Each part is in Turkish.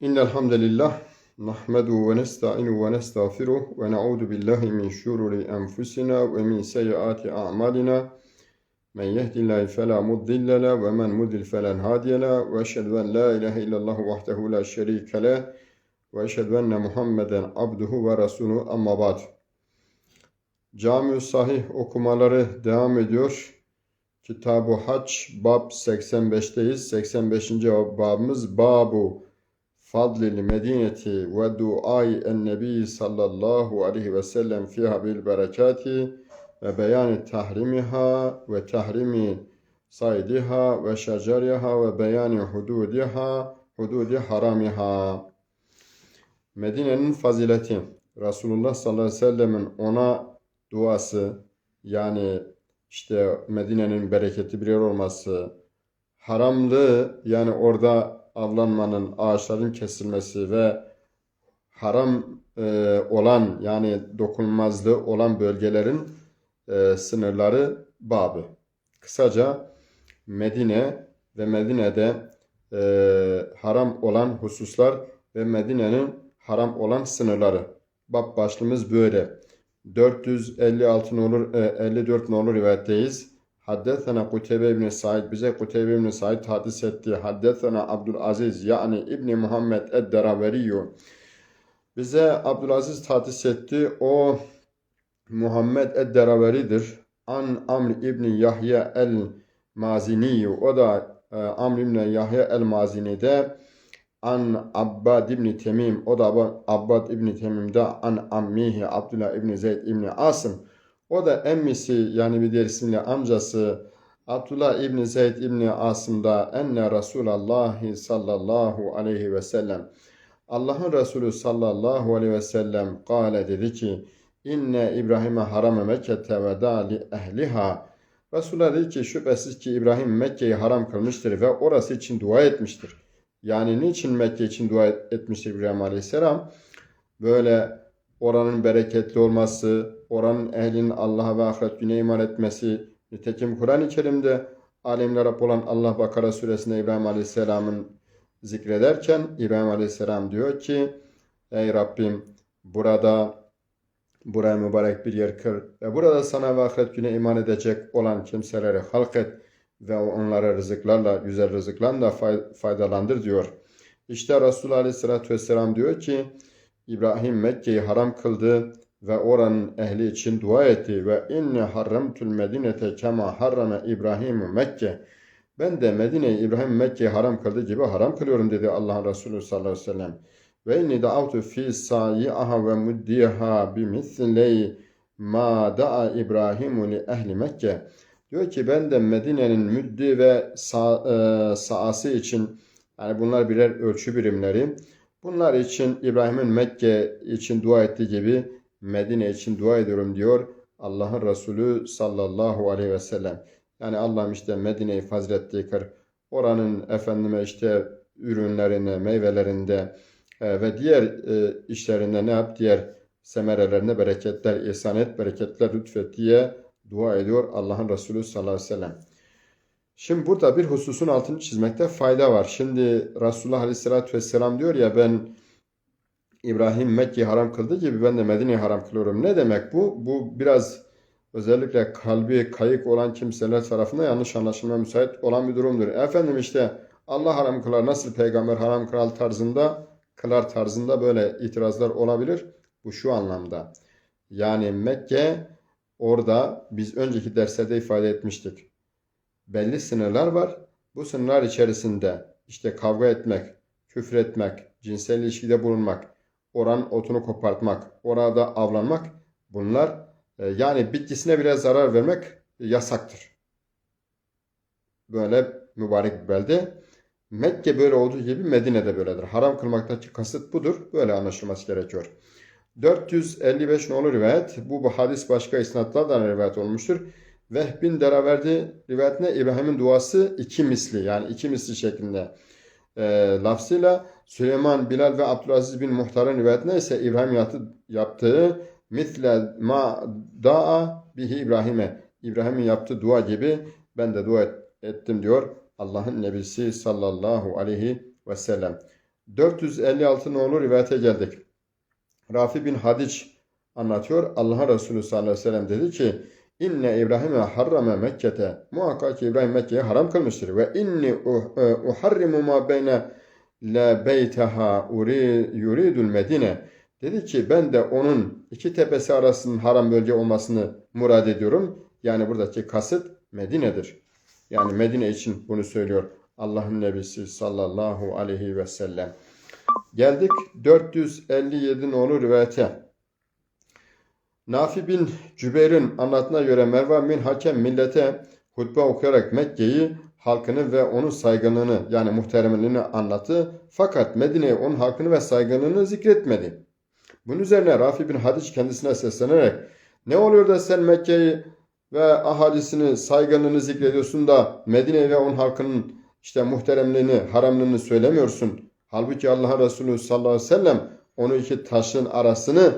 İnnel hamdelillah nahmedu ve nestaînu ve nestağfiru ve na'ûdu billahi min şururi enfusinâ ve min seyyiâti a'mâlinâ. Men yehdillahu fela mudille le ve men mudil felen hadiye le ve eşhedü en la ilahe illallah vahdehu la şerike le ve eşhedü enne Muhammeden abduhu ve resuluhu amma ba'd. cami Sahih okumaları devam ediyor. Kitab-ı Hac bab 85'teyiz. 85. babımız babu Fadlil Medineti ve duai en nebi sallallahu aleyhi ve sellem fiha bil berekati ve beyani tahrimiha ve tahrimi saydiha ve şeceriha ve beyani hududiha hududi haramiha. Medine'nin fazileti Resulullah sallallahu aleyhi ve sellemin ona duası yani işte Medine'nin bereketli bir yer olması, haramlığı yani orada avlanmanın, ağaçların kesilmesi ve haram e, olan yani dokunulmazlığı olan bölgelerin e, sınırları babı. Kısaca Medine ve Medine'de e, haram olan hususlar ve Medine'nin haram olan sınırları. Bab başlığımız böyle. 456 nolu, e, 54 nolu rivayetteyiz. Haddethena Kuteybe ibn Said bize Kuteybe ibn Said hadis etti. Haddethena Abdülaziz yani İbni Muhammed ed-Deraveriyu. Bize Abdülaziz hadis etti. O Muhammed ed-Deraveridir. An Amr İbni Yahya el-Maziniyu. O da e, Amr İbni Yahya el-Mazini'de an Abbad İbni Temim. O da Abbad İbni Temim'de an Ammihi Abdullah İbni Zeyd İbni Asım. O da emmisi yani bir diğer isimle amcası Abdullah İbni Zeyd İbni Asım'da enne Resulallah sallallahu aleyhi ve sellem Allah'ın Resulü sallallahu aleyhi ve sellem kâle dedi ki inne İbrahim'e harame Mekke'te ve dali ehliha Resulullah dedi ki şüphesiz ki İbrahim Mekke'yi haram kılmıştır ve orası için dua etmiştir. Yani niçin Mekke için dua etmiştir İbrahim Aleyhisselam? Böyle oranın bereketli olması, oranın ehlinin Allah'a ve ahiret güne iman etmesi. Nitekim Kur'an-ı Kerim'de alemler olan Allah Bakara suresinde İbrahim Aleyhisselam'ın zikrederken İbrahim Aleyhisselam diyor ki Ey Rabbim burada buraya mübarek bir yer kır ve burada sana ve ahiret güne iman edecek olan kimseleri halk et ve onlara rızıklarla, güzel rızıklarla faydalandır diyor. İşte Resulullah Aleyhisselatü Vesselam diyor ki İbrahim Mekke'yi haram kıldı ve oranın ehli için dua etti ve inni harramtul medinete kema harrame İbrahim Mekke. Ben de Medine'yi İbrahim Mekke'yi haram kıldığı gibi haram kılıyorum dedi Allah'ın Resulü sallallahu aleyhi ve sellem. Ve inni da'avtu fi sayi'aha ve muddiha bimisley ma da'a İbrahimu li ehli Mekke. Diyor ki ben de Medine'nin müddi ve sa, e, için yani bunlar birer ölçü birimleri. Bunlar için İbrahim'in Mekke için dua ettiği gibi Medine için dua ediyorum diyor Allah'ın Resulü sallallahu aleyhi ve sellem. Yani Allah'ım işte Medine'yi faziletli kır. Oranın efendime işte ürünlerine, meyvelerinde e, ve diğer e, işlerinde ne yap? Diğer semerelerine bereketler ihsan et, bereketler lütfet diye dua ediyor Allah'ın Resulü sallallahu aleyhi ve sellem. Şimdi burada bir hususun altını çizmekte fayda var. Şimdi Resulullah aleyhissalatü vesselam diyor ya ben İbrahim Mekke'yi haram kıldığı gibi ben de Medine'yi haram kılıyorum. Ne demek bu? Bu biraz özellikle kalbi kayık olan kimseler tarafından yanlış anlaşılma müsait olan bir durumdur. Efendim işte Allah haram kılar nasıl peygamber haram kılar tarzında kılar tarzında böyle itirazlar olabilir. Bu şu anlamda. Yani Mekke orada biz önceki derslerde ifade etmiştik. Belli sınırlar var. Bu sınırlar içerisinde işte kavga etmek, küfür etmek, cinsel ilişkide bulunmak, oran otunu kopartmak, orada avlanmak bunlar e, yani bitkisine bile zarar vermek yasaktır. Böyle mübarek bir belde. Mekke böyle olduğu gibi Medine de böyledir. Haram kılmaktaki kasıt budur. Böyle anlaşılması gerekiyor. 455 nolu rivayet. Bu hadis başka isnatlardan rivayet olmuştur. Vehbin Deraverdi rivayetine İbrahim'in duası iki misli yani iki misli şeklinde e, lafzıyla Süleyman, Bilal ve Abdülaziz bin Muhtar'ın rivayetine ise İbrahim yaptı, yaptığı misle ma da'a bihi İbrahim'e İbrahim'in yaptığı dua gibi ben de dua et, ettim diyor Allah'ın Nebisi sallallahu aleyhi ve sellem. 456 nolu rivayete geldik. Rafi bin Hadiç anlatıyor. Allah Resulü sallallahu aleyhi ve sellem dedi ki İnne İbrahim'e harrame Mekke'te. Muhakkak ki İbrahim Mekke'yi haram kılmıştır. Ve inni e, uharrimu ma beyne la beyteha uri- yuridul Medine. Dedi ki ben de onun iki tepesi arasının haram bölge olmasını murad ediyorum. Yani buradaki kasıt Medine'dir. Yani Medine için bunu söylüyor Allah'ın Nebisi sallallahu aleyhi ve sellem. Geldik 457 nolu rivayete. Nafi bin Cübeyr'in anlatına göre Mervan bin Hakem millete hutbe okuyarak Mekke'yi halkını ve onun saygınlığını yani muhteremliğini anlattı. Fakat Medine'ye onun halkını ve saygınlığını zikretmedi. Bunun üzerine Rafi bin Hadiç kendisine seslenerek ne oluyor da sen Mekke'yi ve ahalisini saygınlığını zikrediyorsun da Medine ve onun halkının işte muhteremliğini, haramlığını söylemiyorsun. Halbuki Allah Resulü sallallahu aleyhi ve sellem onu iki taşın arasını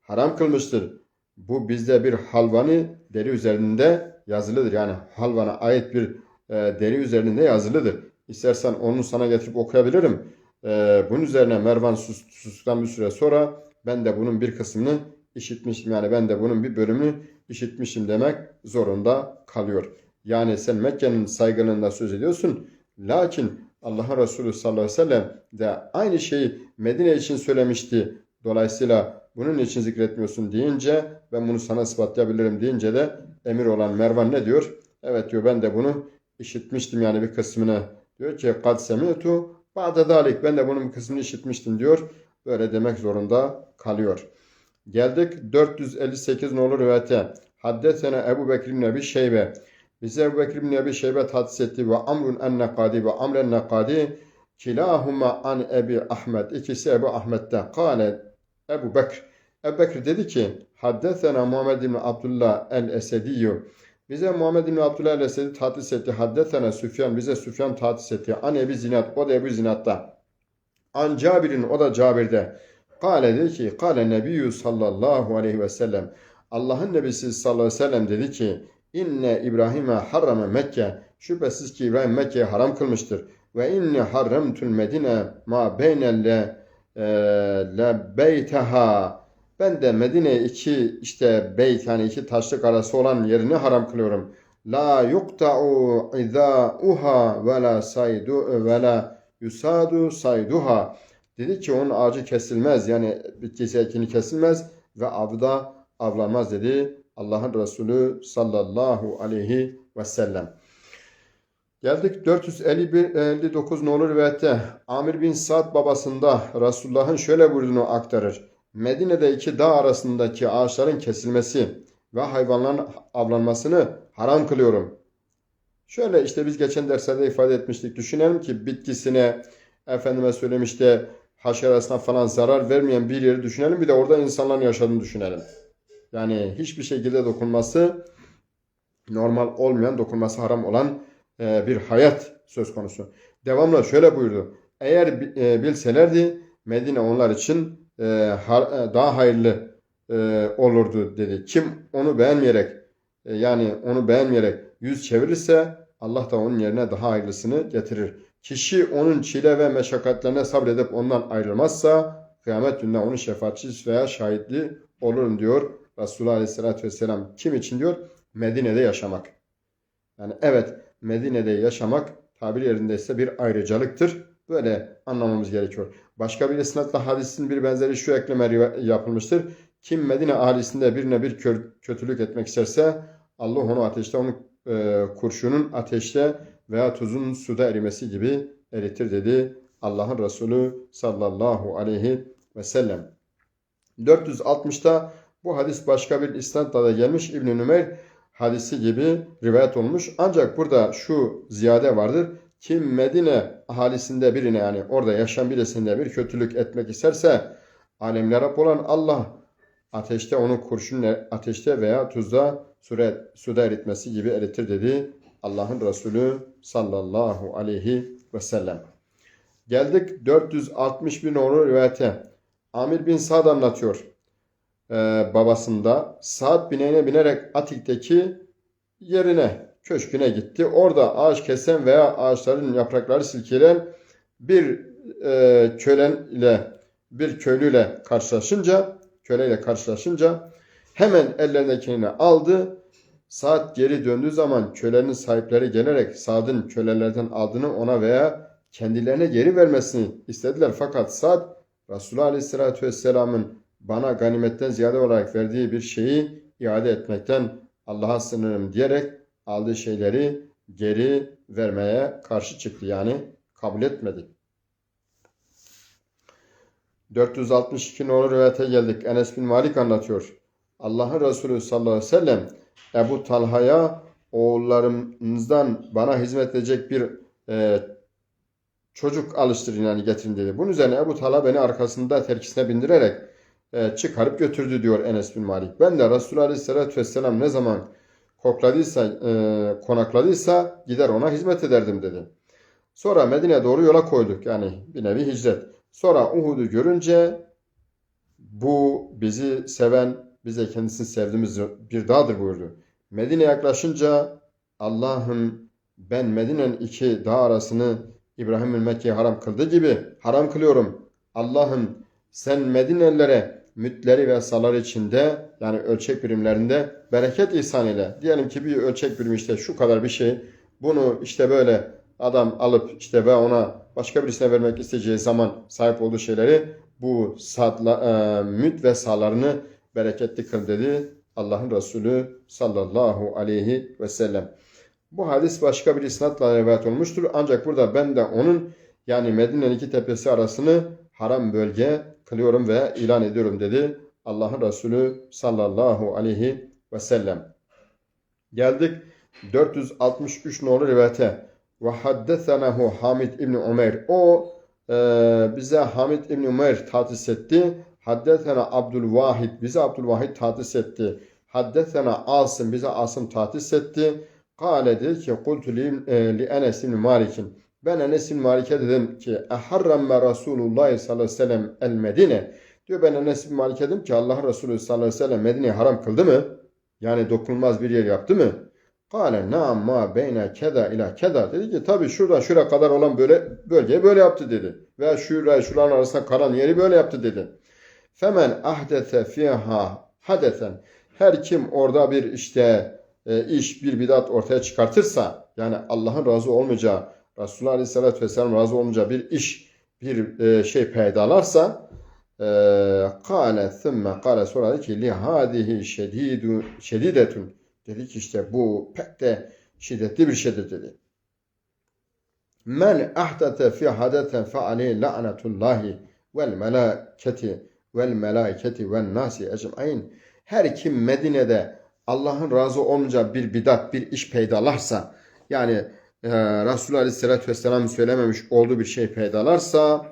haram kılmıştır. Bu bizde bir halvanı deri üzerinde yazılıdır. Yani halvana ait bir e, deri üzerinde yazılıdır. İstersen onu sana getirip okuyabilirim. E, bunun üzerine Mervan sus, sustuktan bir süre sonra ben de bunun bir kısmını işitmişim. Yani ben de bunun bir bölümünü işitmişim demek zorunda kalıyor. Yani sen Mekke'nin saygınlığında söz ediyorsun. Lakin Allah Resulü sallallahu aleyhi ve sellem de aynı şeyi Medine için söylemişti. Dolayısıyla bunun için zikretmiyorsun deyince ben bunu sana ispatlayabilirim deyince de emir olan Mervan ne diyor? Evet diyor ben de bunu işitmiştim yani bir kısmını. Diyor ki kad semi'tu ba'de zalik ben de bunun bir kısmını işitmiştim diyor. Böyle demek zorunda kalıyor. Geldik 458 nolu rivayete. Haddesene Ebu Bekir bin Ebi Şeybe. Bize Ebu Bekir bin Ebi Şeybe hadis etti ve Amrun en-Nekadi ve Amren Nekadi kilahuma an Ebi Ahmet. İkisi Ebu Ahmet'ten. Kale Ebu Bekir. Ebu Bekir dedi ki Haddesena Muhammed bin Abdullah el-Esediyyü. Bize Muhammed bin Abdullah el-Esedi tahsis etti. Haddesena Süfyan. Bize Süfyan tahsis etti. An Ebi Zinat. O da Ebu Zinat'ta. An Cabir'in. O da Cabir'de. Kale dedi ki Kale Nebiyyü sallallahu aleyhi ve sellem. Allah'ın Nebisi sallallahu aleyhi ve sellem dedi ki İnne İbrahim'e harrame Mekke. Şüphesiz ki İbrahim Mekke'yi haram kılmıştır. Ve inni harramtul Medine ma beynelle e, le beyteha. Ben de Medine iki işte beyt yani iki taşlık arası olan yerini haram kılıyorum. La yukta'u izâuha ve la saydu ve la yusadu sayduha. Dedi ki onun ağacı kesilmez yani bitkisi ekini kesilmez ve avda avlanmaz dedi Allah'ın Resulü sallallahu aleyhi ve sellem. Geldik 459 nolu rivayette Amir bin Sa'd babasında Resulullah'ın şöyle buyurduğunu aktarır. Medine'de iki dağ arasındaki ağaçların kesilmesi ve hayvanların avlanmasını haram kılıyorum. Şöyle işte biz geçen derslerde ifade etmiştik. Düşünelim ki bitkisine efendime söylemişte haşerasına falan zarar vermeyen bir yeri düşünelim. Bir de orada insanların yaşadığını düşünelim. Yani hiçbir şekilde dokunması normal olmayan, dokunması haram olan e, bir hayat söz konusu. Devamlı şöyle buyurdu. Eğer e, bilselerdi Medine onlar için daha hayırlı olurdu dedi. Kim onu beğenmeyerek yani onu beğenmeyerek yüz çevirirse Allah da onun yerine daha hayırlısını getirir. Kişi onun çile ve meşakkatlerine sabredip ondan ayrılmazsa kıyamet gününde onun şefaatçisi veya şahitliği olurum diyor Resulullah Aleyhisselatü Vesselam. Kim için diyor? Medine'de yaşamak. Yani evet Medine'de yaşamak tabir yerindeyse bir ayrıcalıktır. Böyle anlamamız gerekiyor. Başka bir isnatla hadisin bir benzeri şu ekleme yapılmıştır. Kim Medine ahalisinde birine bir kötülük etmek isterse Allah onu ateşte, onun e, kurşunun ateşte veya tuzun suda erimesi gibi eritir dedi Allah'ın Resulü sallallahu aleyhi ve sellem. 460'ta bu hadis başka bir isnatla da gelmiş İbn-i hadisi gibi rivayet olmuş. Ancak burada şu ziyade vardır. Kim Medine ahalisinde birine yani orada yaşayan birisinde bir kötülük etmek isterse alemler Rab olan Allah ateşte onu kurşun ateşte veya tuzda suda, suda eritmesi gibi eritir dedi Allah'ın Resulü sallallahu aleyhi ve sellem. Geldik 461 numaralı rivayete. Amir bin Sa'd anlatıyor. Ee, babasında Sa'd bineğine binerek Atik'teki yerine, köşküne gitti. Orada ağaç kesen veya ağaçların yaprakları silkelen bir e, kölen ile bir köylüyle karşılaşınca köleyle karşılaşınca hemen ellerindekini aldı. Saat geri döndüğü zaman kölenin sahipleri gelerek Saad'ın kölelerden aldığını ona veya kendilerine geri vermesini istediler. Fakat Saad Resulullah Aleyhisselatü Vesselam'ın bana ganimetten ziyade olarak verdiği bir şeyi iade etmekten Allah'a sınırım diyerek aldığı şeyleri geri vermeye karşı çıktı. Yani kabul etmedi. 462 numaralı rivayete geldik. Enes bin Malik anlatıyor. Allah'ın Resulü sallallahu aleyhi ve sellem Ebu Talha'ya oğullarınızdan bana hizmet edecek bir e, çocuk alıştırın yani getirin dedi. Bunun üzerine Ebu Talha beni arkasında terkisine bindirerek e, çıkarıp götürdü diyor Enes bin Malik. Ben de Resulullah Aleyhisselatü Vesselam ne zaman kokladıysa, e, konakladıysa gider ona hizmet ederdim dedi. Sonra Medine'ye doğru yola koyduk. Yani bir nevi hicret. Sonra Uhud'u görünce bu bizi seven, biz de kendisini sevdiğimiz bir dağdır buyurdu. Medine yaklaşınca Allah'ım ben Medine'nin iki dağ arasını İbrahim'in Mekke'ye haram kıldığı gibi haram kılıyorum. Allah'ım sen Medinelilere mütleri ve salar içinde yani ölçek birimlerinde bereket ihsan ile. Diyelim ki bir ölçek birimi işte şu kadar bir şey. Bunu işte böyle adam alıp işte ve ona başka birisine vermek isteyeceği zaman sahip olduğu şeyleri bu saatla, e, müt ve sahalarını bereketli kıl dedi Allah'ın Resulü sallallahu aleyhi ve sellem. Bu hadis başka bir isnatla rivayet olmuştur. Ancak burada ben de onun yani Medine'nin iki tepesi arasını haram bölge kılıyorum ve ilan ediyorum dedi Allah'ın Resulü sallallahu aleyhi ve sellem. Geldik 463 nolu rivayete. Ve haddesenehu Hamid İbni Ömer. O e, bize Hamid İbni Ömer tahsis etti. Haddesena Abdülvahid. Bize Abdülvahid tahsis etti. Haddesena Asım. Bize Asım tahsis etti. Kale dedi ki kultu li, e, li Enes İbni Malik'in. Ben Enes İbni Malik'e dedim ki Eharramme Resulullah sallallahu aleyhi ve sellem el Medine. Diyor ben Enes İbni Malik'e dedim ki Allah Resulü sallallahu aleyhi ve sellem Medine'yi haram kıldı mı? Yani dokunulmaz bir yer yaptı mı? Kale naam ma beyne keda ila keda. Dedi ki tabi şuradan şuraya kadar olan böyle bölgeyi böyle yaptı dedi. Veya şuraya şuranın arasında kalan yeri böyle yaptı dedi. Femen ahdete fiha hadeten. Her kim orada bir işte e, iş, bir bidat ortaya çıkartırsa yani Allah'ın razı olmayacağı, Resulullah Aleyhisselatü Vesselam razı olmayacağı bir iş, bir e, şey peydalarsa e, kâle thümme kâle sonra dedi ki li hâdihi şedidu, şedidetun Dedi ki işte bu pek de şiddetli bir şeydir dedi. Men ahdete fi hadeten fe aleyhi la'netullahi vel melaketi vel melaiketi vel nasi ecmain. Her kim Medine'de Allah'ın razı olunca bir bidat, bir iş peydalarsa yani e, Resulullah Aleyhisselatü Vesselam söylememiş olduğu bir şey peydalarsa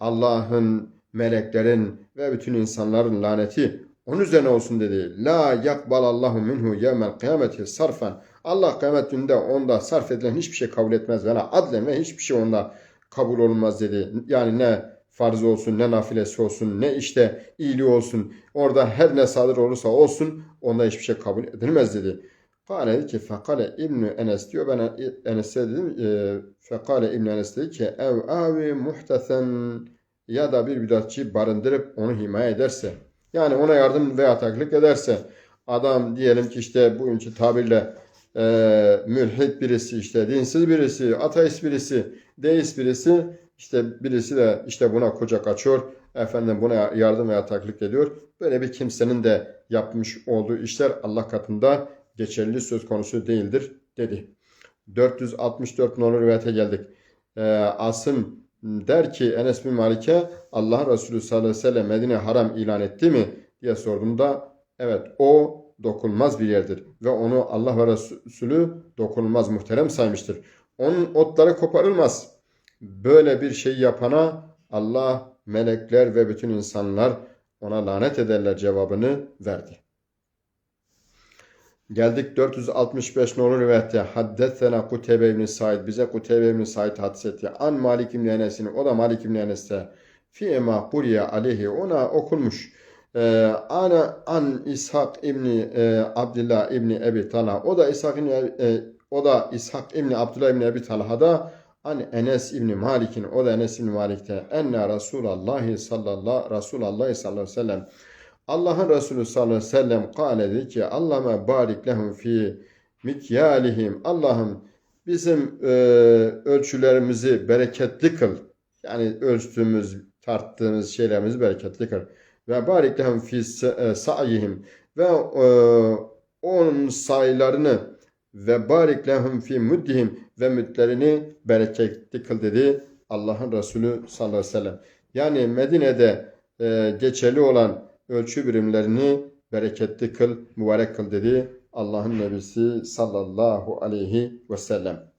Allah'ın, meleklerin ve bütün insanların laneti onun üzerine olsun dedi. La yakbalallahu minhu yevmel kıyameti sarfen. Allah kıyamet gününde onda sarf edilen hiçbir şey kabul etmez. Ve adlen ve hiçbir şey onda kabul olmaz dedi. Yani ne farz olsun, ne nafilesi olsun, ne işte iyiliği olsun. Orada her ne sadır olursa olsun onda hiçbir şey kabul edilmez dedi. Kale dedi ki fekale İbni Enes diyor. Ben Enes'e dedim. E, fekale İbni Enes dedi ki ev avi muhtesen ya da bir bidatçı barındırıp onu himaye ederse yani ona yardım veya taklit ederse adam diyelim ki işte bugünkü tabirle e, mülhit birisi işte dinsiz birisi, ateist birisi, deist birisi işte birisi de işte buna kucak açıyor. Efendim buna yardım veya taklit ediyor. Böyle bir kimsenin de yapmış olduğu işler Allah katında geçerli söz konusu değildir dedi. 464 numaralı rivayete geldik. Ee, Asım der ki Enes bin Malik'e Allah Resulü sallallahu aleyhi ve sellem Medine haram ilan etti mi diye sorduğumda evet o dokunulmaz bir yerdir ve onu Allah ve Resulü dokunulmaz muhterem saymıştır. Onun otları koparılmaz. Böyle bir şey yapana Allah, melekler ve bütün insanlar ona lanet ederler cevabını verdi. Geldik 465 nolu rivayette. Haddethena Kutebe ibn Said. Bize Kutebe ibn Said hadis etti. An Malik ibn Enes'in. O da Malik ibn Enes'te. Fiyema kuriye aleyhi. Ona okunmuş. Ee, ana an İshak ibni e, Abdullah ibni Ebi Talha. O da İshak ibni e, o da İshak ibni Abdullah ibni Ebi Talha'da An Enes İbni Malik'in o da Enes İbni Malik'te enne Resulallah sallallahu Resulallah sallallahu aleyhi ve sellem Allah'ın Resulü sallallahu aleyhi ve sellem kâle dedi ki Allah'ıma barik lehum fi mikyalihim Allah'ım bizim e, ölçülerimizi bereketli kıl. Yani ölçtüğümüz, tarttığımız şeylerimizi bereketli kıl. Ve barik lehum fi e, sa'yihim ve e, onun sayılarını ve barik lehum fi muddihim ve müdlerini bereketli kıl dedi Allah'ın Resulü sallallahu aleyhi ve sellem. Yani Medine'de e, geçerli olan ölçü birimlerini bereketli kıl, mübarek kıl dedi Allah'ın Nebisi sallallahu aleyhi ve sellem.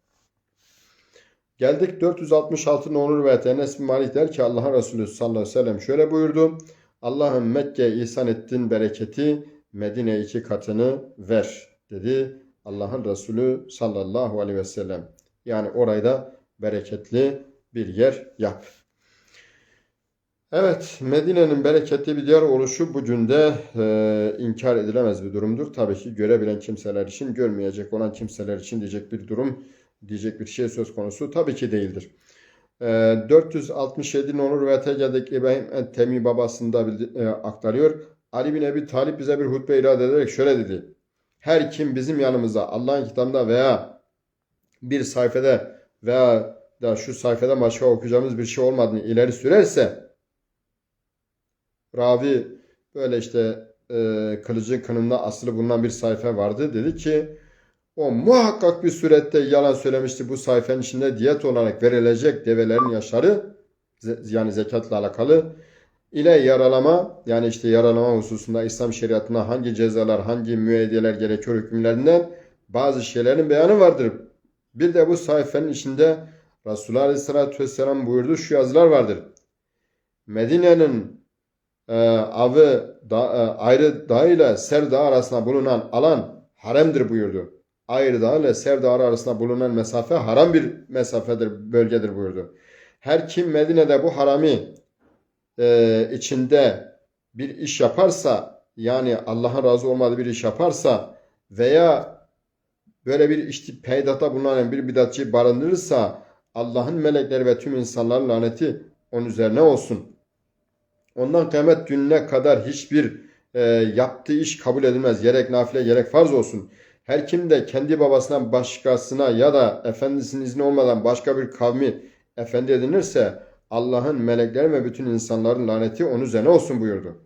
Geldik 466 onur ve Enes bin Malik der ki Allah'ın Resulü sallallahu aleyhi ve sellem şöyle buyurdu. Allah'ın Mekke ihsan ettin bereketi Medine iki katını ver dedi Allah'ın Resulü sallallahu aleyhi ve sellem. Yani orayı da bereketli bir yer yap. Evet, Medine'nin bereketli bir yer oluşu bugün de e, inkar edilemez bir durumdur. Tabii ki görebilen kimseler için, görmeyecek olan kimseler için diyecek bir durum, diyecek bir şey söz konusu tabii ki değildir. E, 467 Onur ve Tege'deki İbrahim Temi babasında bildi- e, aktarıyor. Ali bin Ebi Talip bize bir hutbe irade ederek şöyle dedi. Her kim bizim yanımıza Allah'ın kitabında veya bir sayfada veya da şu sayfada başka okuyacağımız bir şey olmadığını ileri sürerse Ravi böyle işte e, kılıcın kınında asılı bulunan bir sayfa vardı. Dedi ki o muhakkak bir surette yalan söylemişti. Bu sayfanın içinde diyet olarak verilecek develerin yaşları yani zekatla alakalı ile yaralama yani işte yaralama hususunda İslam şeriatına hangi cezalar hangi müeyyideler gerekiyor hükümlerinden bazı şeylerin beyanı vardır. Bir de bu sayfanın içinde Resulullah Aleyhisselatü Vesselam buyurdu şu yazılar vardır. Medine'nin avı da, e, ayrı dağ ile Ser Dağı arasında bulunan alan haremdir buyurdu. Ayrı Dağı ile Ser Dağı arasında bulunan mesafe haram bir mesafedir, bölgedir buyurdu. Her kim Medine'de bu harami e, içinde bir iş yaparsa yani Allah'ın razı olmadığı bir iş yaparsa veya böyle bir işte peydatta bulunan bir bidatçıyı barındırırsa Allah'ın melekleri ve tüm insanların laneti onun üzerine olsun. Ondan kıyamet gününe kadar hiçbir e, yaptığı iş kabul edilmez. Gerek nafile gerek farz olsun. Her kim de kendi babasından başkasına ya da efendisinin izni olmadan başka bir kavmi efendi edinirse Allah'ın melekleri ve bütün insanların laneti onun üzerine olsun buyurdu.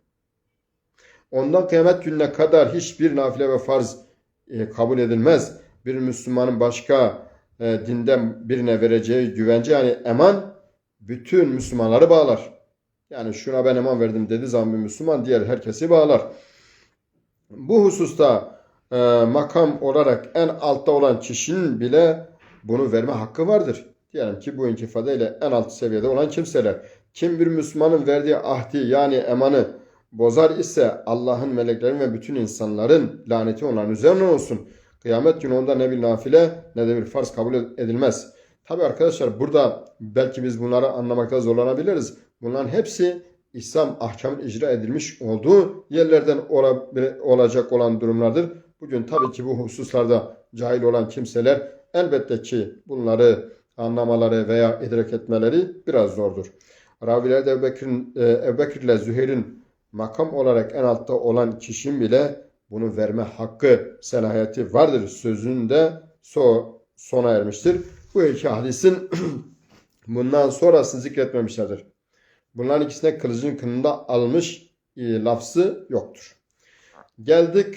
Ondan kıyamet gününe kadar hiçbir nafile ve farz e, kabul edilmez. Bir Müslümanın başka e, dinden birine vereceği güvence yani eman bütün Müslümanları bağlar. Yani şuna ben eman verdim dedi zaman Müslüman diğer herkesi bağlar. Bu hususta e, makam olarak en altta olan kişinin bile bunu verme hakkı vardır. Diyelim ki bu inkifadeyle en alt seviyede olan kimseler. Kim bir Müslümanın verdiği ahdi yani emanı bozar ise Allah'ın meleklerin ve bütün insanların laneti onların üzerine olsun. Kıyamet günü onda ne bir nafile ne de bir farz kabul edilmez. Tabi arkadaşlar burada belki biz bunları anlamakta zorlanabiliriz. Bunların hepsi İslam ahkamı icra edilmiş olduğu yerlerden olacak olan durumlardır. Bugün tabii ki bu hususlarda cahil olan kimseler elbette ki bunları anlamaları veya idrak etmeleri biraz zordur. Ravilerde Ebu, Bekir'in, e, Ebu Bekir ile Züheyr'in makam olarak en altta olan kişinin bile bunu verme hakkı, selahiyeti vardır sözünde so, sona ermiştir. Bu iki hadisin bundan sonrasını zikretmemişlerdir. Bunların ikisine kılıcın kınında almış e, lafzı yoktur. Geldik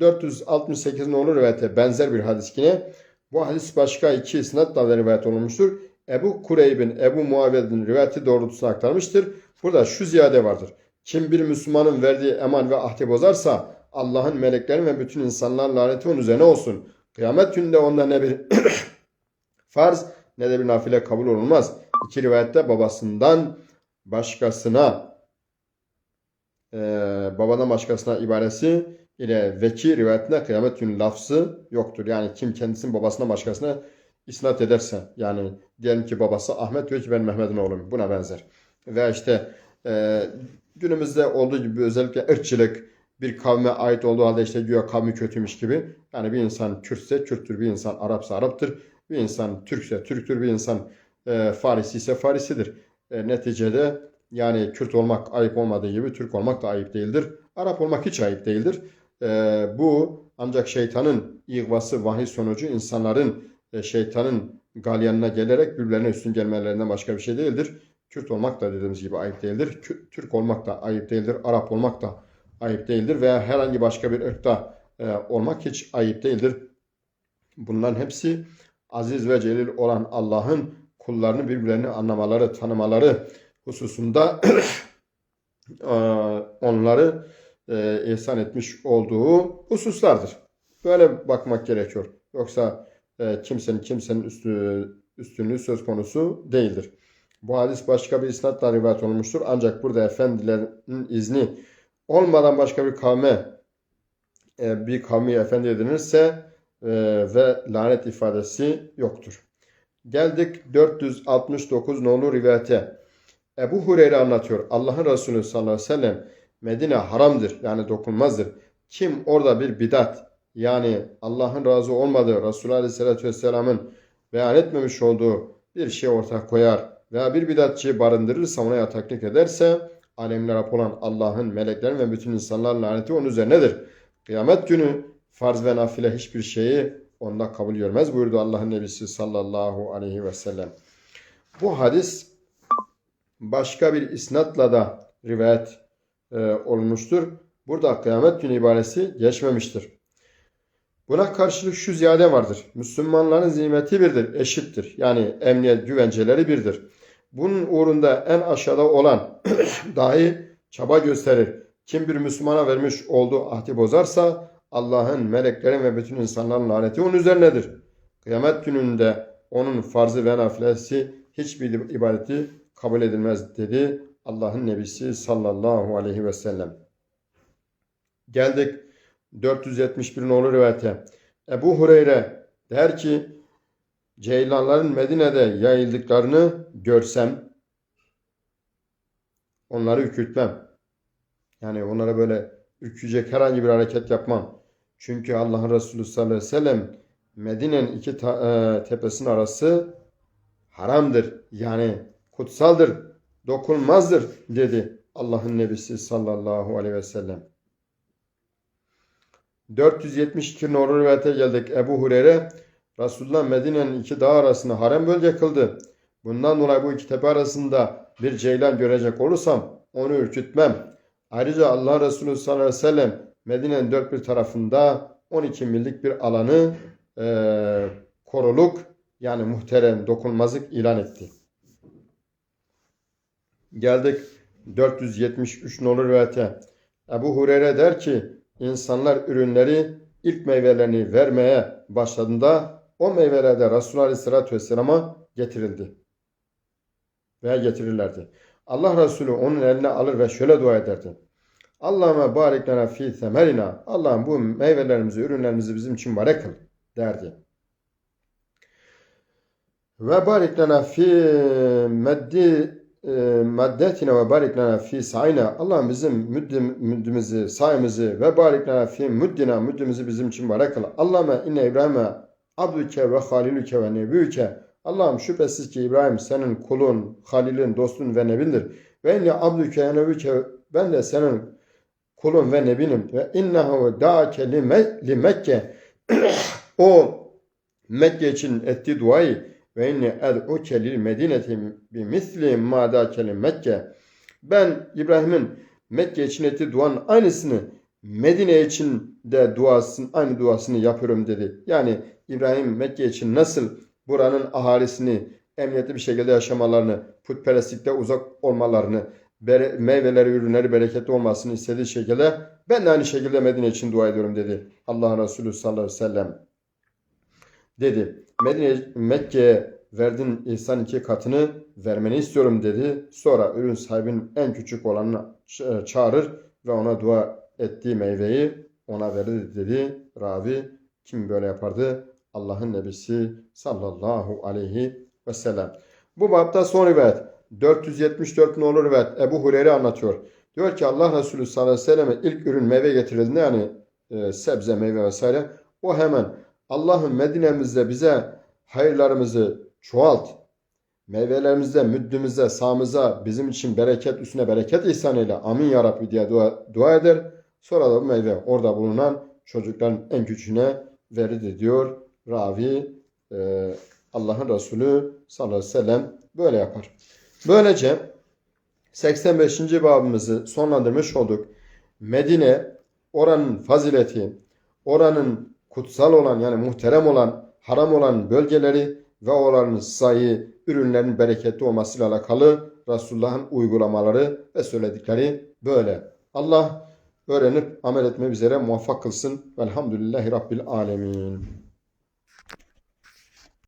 468 olur rivayete benzer bir hadis yine. Bu hadis başka iki isnatla rivayet olunmuştur. Ebu Kureyb'in, Ebu Muaviye'nin rivayeti doğrultusuna aktarmıştır. Burada şu ziyade vardır. Kim bir Müslümanın verdiği eman ve ahdi bozarsa Allah'ın meleklerin ve bütün insanların laneti onun üzerine olsun. Kıyamet gününde onda ne bir farz ne de bir nafile kabul olunmaz. İki rivayette babasından başkasına e, babadan başkasına ibaresi ile veki rivayetinde kıyamet günü lafzı yoktur. Yani kim kendisinin babasından başkasına isnat ederse yani diyelim ki babası Ahmet diyor ki ben Mehmet'in oğluyum. Buna benzer. Veya işte e, günümüzde olduğu gibi özellikle ırkçılık bir kavme ait olduğu halde işte güya kavmi kötüymüş gibi. Yani bir insan Kürtse Kürttür, bir insan Arapsa Arap'tır. Bir insan Türkse Türktür, bir insan E, Farisi ise Farisidir. E, neticede yani Kürt olmak ayıp olmadığı gibi Türk olmak da ayıp değildir. Arap olmak hiç ayıp değildir. E, bu ancak şeytanın ihvası vahiy sonucu insanların e, şeytanın galyanına gelerek birbirlerine üstün gelmelerinden başka bir şey değildir. Kürt olmak da dediğimiz gibi ayıp değildir. Türk olmak da ayıp değildir. Arap olmak da ayıp değildir. Veya herhangi başka bir ırkta e, olmak hiç ayıp değildir. Bunların hepsi aziz ve celil olan Allah'ın kullarını birbirlerini anlamaları, tanımaları hususunda e, onları e, ihsan etmiş olduğu hususlardır. Böyle bakmak gerekiyor. Yoksa e, kimsenin kimsenin üstü, üstünlüğü söz konusu değildir. Bu hadis başka bir isnatla rivayet olmuştur. Ancak burada efendilerin izni olmadan başka bir kavme bir kavmi efendi edinirse ve lanet ifadesi yoktur. Geldik 469 nolu rivayete. Ebu Hureyre anlatıyor. Allah'ın Resulü sallallahu aleyhi ve sellem Medine haramdır yani dokunmazdır. Kim orada bir bidat yani Allah'ın razı olmadığı Resulü aleyhissalatü vesselamın beyan etmemiş olduğu bir şey ortaya koyar veya bir bidatçıyı barındırırsa ona yataklık ederse alemler olan Allah'ın, meleklerin ve bütün insanların laneti onun üzerinedir. Kıyamet günü farz ve nafile hiçbir şeyi onda kabul görmez buyurdu Allah'ın Nebisi sallallahu aleyhi ve sellem. Bu hadis başka bir isnatla da rivayet e, olmuştur. Burada kıyamet günü ibaresi geçmemiştir. Buna karşılık şu ziyade vardır. Müslümanların zimeti birdir, eşittir. Yani emniyet güvenceleri birdir. Bunun uğrunda en aşağıda olan dahi çaba gösterir. Kim bir Müslümana vermiş olduğu ahdi bozarsa Allah'ın, meleklerin ve bütün insanların laneti onun üzerinedir. Kıyamet gününde onun farzı ve nafilesi hiçbir ibadeti kabul edilmez dedi Allah'ın Nebisi sallallahu aleyhi ve sellem. Geldik 471 nolu rivayete. Ebu Hureyre der ki Ceylanların Medine'de yayıldıklarını görsem onları ürkütmem. Yani onlara böyle ürküyecek herhangi bir hareket yapmam. Çünkü Allah'ın Resulü sallallahu aleyhi ve sellem Medine'nin iki e, tepesinin arası haramdır. Yani kutsaldır, dokunmazdır dedi Allah'ın Nebisi sallallahu aleyhi ve sellem. 472 numaralı rivayete geldik. Ebu Hureyre Resulullah Medine'nin iki dağ arasını harem bölge kıldı. Bundan dolayı bu iki tepe arasında bir ceylan görecek olursam onu ürkütmem. Ayrıca Allah Resulü sallallahu aleyhi ve sellem Medine'nin dört bir tarafında 12 millik bir alanı e, koruluk yani muhterem dokunmazlık ilan etti. Geldik 473 nolu rivayete. Ebu Hureyre der ki insanlar ürünleri ilk meyvelerini vermeye başladığında o meyveler de Resulullah Aleyhisselatü Vesselam'a getirildi. Veya getirirlerdi. Allah Resulü onun eline alır ve şöyle dua ederdi. Allahümme barik lana fi semerina. Allah'ım bu meyvelerimizi, ürünlerimizi bizim için barek kıl derdi. Ve barik lana fi meddi e, maddetine ve barik lana fi sayna. Allah'ım bizim müddim, sayımızı ve barik lana fi müddina müddimizi bizim için barek kıl. Allahümme inne İbrahim'e abdüke ve halilüke ve nebüke. Allah'ım şüphesiz ki İbrahim senin kulun, halilin, dostun ve nebindir. Ve inne abdüke ve nebüke ben de senin kulun ve nebinim. Ve innehu da'ake li Mekke. o Mekke için ettiği duayı ve inni ed'uke lil medineti bi misli ma da'ke li Mekke. Ben İbrahim'in Mekke için ettiği duanın aynısını Medine için de duasını, aynı duasını yapıyorum dedi. Yani İbrahim Mekke için nasıl buranın ahalisini emniyetli bir şekilde yaşamalarını, putperestlikte uzak olmalarını, meyveleri, ürünleri bereketli olmasını istediği şekilde ben de aynı şekilde Medine için dua ediyorum dedi. Allah Resulü sallallahu aleyhi ve sellem dedi. Medine, Mekke'ye verdin ihsan iki katını vermeni istiyorum dedi. Sonra ürün sahibinin en küçük olanını çağırır ve ona dua ettiği meyveyi ona verir dedi. Ravi kim böyle yapardı? Allah'ın Nebisi sallallahu aleyhi ve sellem. Bu babda son rivayet. 474 nolu rivayet Ebu Hureyre anlatıyor. Diyor ki Allah Resulü sallallahu aleyhi ve selleme ilk ürün meyve getirildiğinde yani e, sebze meyve vesaire o hemen Allah'ın Medine'mizde bize hayırlarımızı çoğalt. meyvelerimizde, müddümüzde, sağımıza bizim için bereket üstüne bereket ihsan eyle. Amin ya Rabbi diye dua, dua eder. Sonra da bu meyve orada bulunan çocukların en küçüğüne verir diyor. Ravi e, Allah'ın Resulü sallallahu aleyhi ve sellem böyle yapar. Böylece 85. babımızı sonlandırmış olduk. Medine oranın fazileti, oranın kutsal olan yani muhterem olan, haram olan bölgeleri ve oranın sayı, ürünlerin bereketli olmasıyla alakalı Resulullah'ın uygulamaları ve söyledikleri böyle. Allah öğrenip amel etme üzere muvaffak kılsın. Velhamdülillahi Rabbil Alemin.